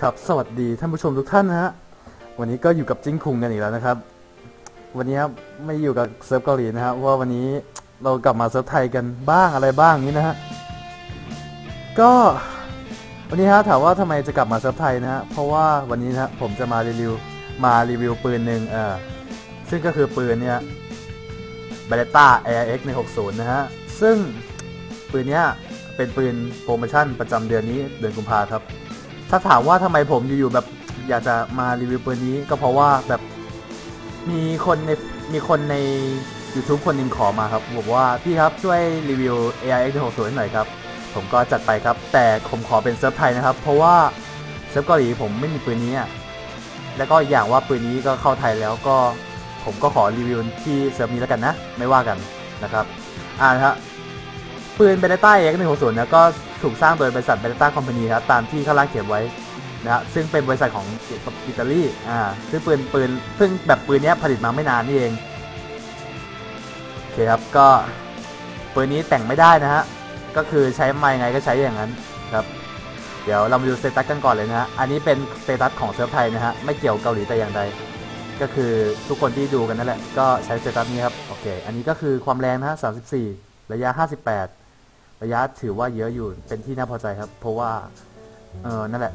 ครับสวัสดีท่านผู้ชมทุกท่านนะฮะวันนี้ก็อยู่กับจิ้งคุงกันอีกแล้วนะครับ วันนี้ครับไม่อยู่กับเซิร์ฟเกาหลีนะฮะเพราะว่าวันนี้เรากลับมาเซิร์ฟไทยกันบ้างอะไรบ้างนี้นะฮะก็วันนี้ฮะถามว่าทำไมจะกลับมาเซิร์ฟไทยนะฮะเพราะว่าวันนี้นะผมจะมารีวิวมารีวิวปืนหนึ่งเออซึ่งก็คือปืนเนี่ย b e r e t t a AIX 160นะฮะซึ่งปืนเนี้ยเป็นปืนโปรโมชั่นประจำเดือนนี้เดือนกุมภาครับ ถ้าถามว่าทำไมผมอยู่ๆแบบอยากจะมารีวิวปืนนี้ก็เพราะว่าแบบมีคนในมีคนใน YouTube คนหนึ่งขอมาครับบอกว่าพี่ครับช่วยรีวิว AIX 60หน่อยครับ ผมก็จัดไปครับ แต่ผมขอเป็นเซิร์ฟไทยนะครับ เพราะว่าเซิร์ฟเกาหลีผมไม่มีปืนนี้แล้วก็อีกอย่างว่าปืนนี้ก็เข้าไทยแล้วก็ผมก็ขอรีวิวที่เซิร์ฟนี้แล้วกันนะ ไม่ว่ากันนะครับ อ่านะฮะ ปืนเบเนต้าเอ็กหนึ่งหกศูนย์นะก็ถูกสร้างโดยบริษัทเบเนต้าคอมพานีครับตามที่ข้างล่างเขียนไว้นะฮะซึ่งเป็นบริษัทของอิตาลีอ่าซึ่งปืนปืนเพิ่งแบบปืนเนี้ยผลิตมาไม่นานนี่เองโอเคครับก็ปืนนี้แต่งไม่ได้นะฮะก็คือใช้ไมายังไงก็ใช้อย่างนั้นครับเดี๋ยวเรามาดูสเตตัสกันก่อนเลยนะฮะอันนี้เป็นสเตตัสของเซิร์ฟไทยนะฮะไม่เกี่ยวเกาหลีแต่อย่างใดก็คือทุกคนที่ดูกันนั่นแหละก็ใช้สเตตัสนี้ครับโอเคอันนี้ก็คือความแรงนะฮะ34 ระยะ 58 ระยะถือว่าเยอะอยู่เป็นที่น่าพอใจครับ เพราะว่า เออนั่นแหละ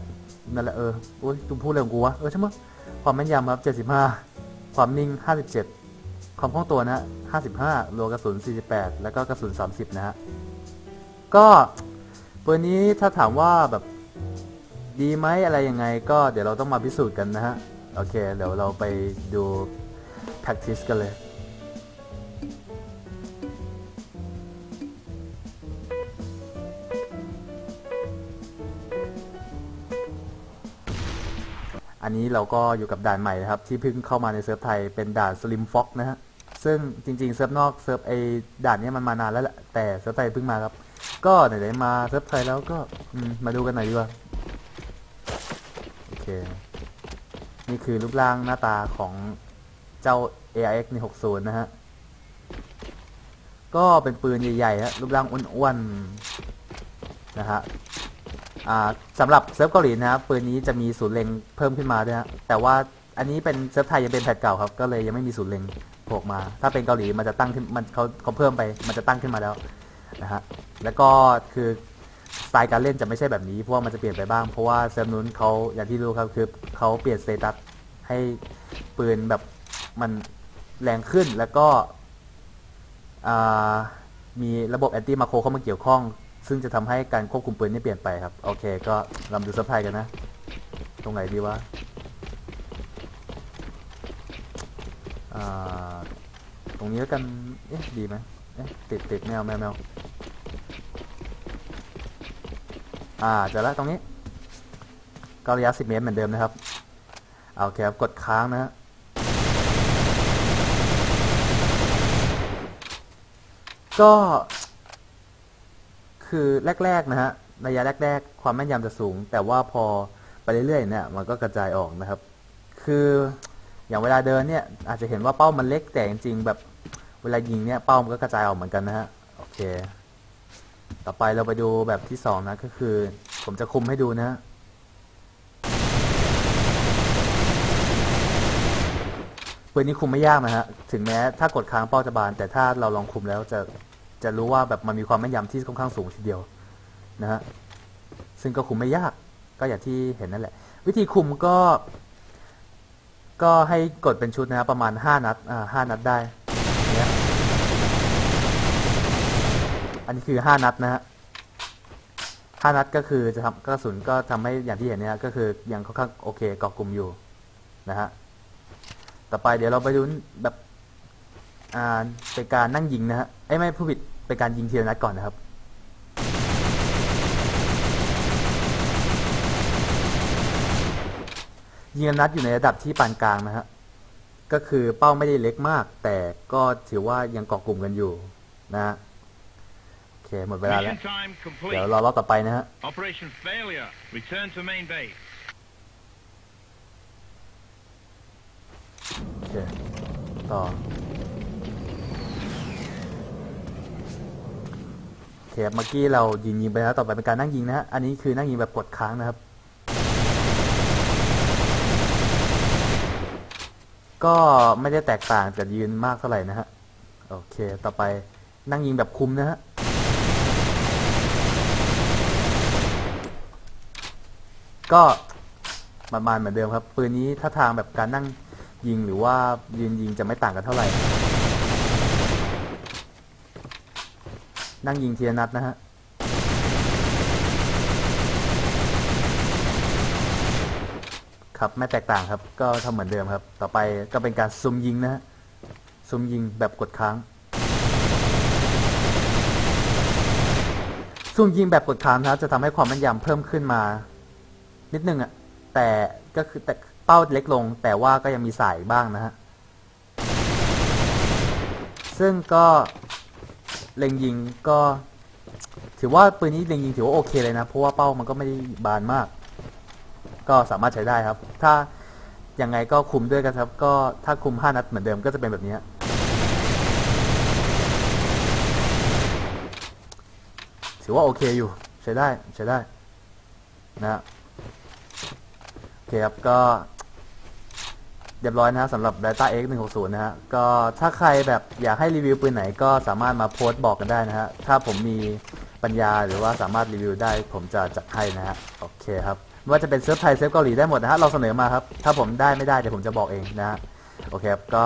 นั่นแหละเอออุ้ยตุ้มพูดเรื่องกูวะเออใช่ไหมความแม่นยำครับ 75 ความนิ่ง 57 ความคล่องตัวนะฮะ55รัวกระสุน 48 แล้วก็กระสุน 30 นะฮะ ก็ปืนนี้ถ้าถามว่าแบบดีไหมอะไรยังไง ก็เดี๋ยวเราต้องมาพิสูจน์กันนะฮะ โอเค เดี๋ยวเราไปดู practice กันเลย อันนี้เราก็อยู่กับด่านใหม่นะครับ ที่เพิ่งเข้ามาในเซิร์ฟไทยเป็นด่าน Slim Fox นะฮะซึ่งจริงๆเซิร์ฟนอกเซิร์ฟไอด่านนี้มันมานานแล้วแหละแต่เซิร์ฟไทยเพิ่งมาครับ ก็ไหนๆมาเซิร์ฟไทยแล้วก็มาดูกันหน่อยดีกว่าโอเค นี่คือรูปร่างหน้าตาของเจ้า AIX 160 นะฮะก็เป็นปืนใหญ่ๆฮะรูปร่างอ้วนๆนะฮะ สำหรับเซิร์ฟเกาหลีนะครับปืนนี้จะมีศูนย์เล็งเพิ่มขึ้นมาด้วยฮะแต่ว่าอันนี้เป็นเซิร์ฟไทยยังเป็นแพทเก่าครับก็เลยยังไม่มีศูนย์เล็งโผล่มา ถ้าเป็นเกาหลีมันจะตั้งขึ้นมันเขาเขาเพิ่มไปมันจะตั้งขึ้นมาแล้วนะฮะแล้วก็คือสไตล์การเล่นจะไม่ใช่แบบนี้เพราะว่ามันจะเปลี่ยนไปบ้างเพราะว่าเซิร์ฟนู้นเขาอย่างที่รู้ครับคือเขาเปลี่ยนสเตตัสให้ปืนแบบมันแรงขึ้นแล้วก็มีระบบแอนตี้มาโครเข้ามาเกี่ยวข้อง ซึ่งจะทำให้การควบคุมปืนนี่เปลี่ยนไปครับ โอเค ก็ลองดูซัพพลายกันนะ ตรงไหนดีวะตรงนี้แล้วกัน เอ๊ะ ดีไหมเอ๊ะ ติดติดแมวแมวแมวอ่าเจอแล้วตรงนี้ก็ระยะ 10 เมตรเหมือนเดิมนะครับ เอาโอเคครับกดค้างนะ ก็ คือแรกๆนะฮะระยะแรกๆ ความแม่นยำจะสูง แต่ว่าพอไปเรื่อยๆเนี่ยมันก็กระจายออกนะครับ คืออย่างเวลาเดินเนี่ยอาจจะเห็นว่าเป้ามันเล็กแต่จริงๆแบบเวลายิงเนี่ยเป้ามันก็กระจายออกเหมือนกันนะฮะโอเค ต่อไปเราไปดูแบบที่สองนะก็คือ ผมจะคุมให้ดูนะฮะปืนนี้คุมไม่ยากนะฮะถึงแม้ถ้ากดค้างเป้าจะบาน แต่ถ้าเราลองคุมแล้วจะ จะรู้ว่าแบบมันมีความแม่นยำที่ค่อนข้างสูงทีเดียวนะฮะซึ่งก็คุมไม่ยากก็อย่างที่เห็นนั่นแหละ วิธีคุมก็ ก็ให้กดเป็นชุดนะครับประมาณห้านัดอ่าห้านัดได้เนี่ยอันนี้คือห้านัดนะฮะห้านัดก็คือจะทำกระสุนก็ทำให้อย่างที่เห็นเนี่ยก็คือยังค่อนข้างโอเคเกาะกลุ่มอยู่นะฮะต่อไปเดี๋ยวเราไปดูแบบ อ่าเป็นการนั่งยิงนะฮะไอ้ยไม่ผู้ผิดเป็นการยิงทีละนัดก่อนนะครับยิงนัดอยู่ในระดับที่ปานกลางนะฮะก็คือเป้าไม่ได้เล็กมาก แต่ก็ถือว่ายังเกาะกลุ่มกันอยู่นะฮะโอเคหมดเวลาแล้ว Mission time เดี๋ยว complete. รอรอบต่อไปนะฮะ Operation failure. Return to main base. โอเคต่อ เคปเมื่อกี้เรายิงยิงไปแล้วต่อไปเป็นการนั่งยิงนะฮะ อันนี้คือนั่งยิงแบบกดค้างนะครับ ก็ไม่ได้แตกต่างจากยืนมากเท่าไหร่นะฮะ โอเค ต่อไปนั่งยิงแบบคุมนะฮะ ก็ประมาณเหมือนเดิมครับ ปืนนี้ถ้าทางแบบการนั่งยิงหรือว่ายืนยิงจะไม่ต่างกันเท่าไหร่ นั่งยิงเทีละนัดนะฮะครับไม่แตกต่างครับ ก็ทำเหมือนเดิมครับ ต่อไปก็เป็นการซุ่มยิงนะฮะซุ่มยิงแบบกดค้างซุ่มยิงแบบกดค้างนะครับจะทำให้ความแม่นยำเพิ่มขึ้นมา นิดนึงอะแต่ก็คือแต่เป้าเล็กลง แต่ว่าก็ยังมีสายบ้างนะฮะซึ่งก็ เล็งยิงก็ ถือว่าปืนนี้เล็งยิงถือว่าโอเคเลยนะ เพราะว่าเป้ามันก็ไม่ได้บานมาก ก็สามารถใช้ได้ครับ ถ้ายังไงก็คุมด้วยกันครับ ก็ถ้าคุม 5 นัดเหมือนเดิมก็จะเป็นแบบนี้ถือว่าโอเคอยู่ ใช้ได้ใช้ได้นะฮะโอเคครับก็ เรียบร้อยนะฮะสำหรับ Data X 160นะฮะก็ถ้าใครแบบอยากให้รีวิวปืนไหนก็สามารถมาโพสต์บอกกันได้นะฮะถ้าผมมีปัญญาหรือว่าสามารถรีวิวได้ ผมจะจัดให้นะฮะโอเคครับไม่ว่าจะเป็นเซิร์ฟไทยเซิร์ฟเกาหลีได้หมดนะฮะเราเสนอมาครับ ถ้าผมได้ไม่ได้เดี๋ยวผมจะบอกเองนะฮะโอเคครับก็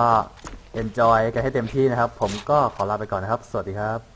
enjoy กันให้เต็มที่นะครับ ผมก็ขอลาไปก่อนนะครับ สวัสดีครับ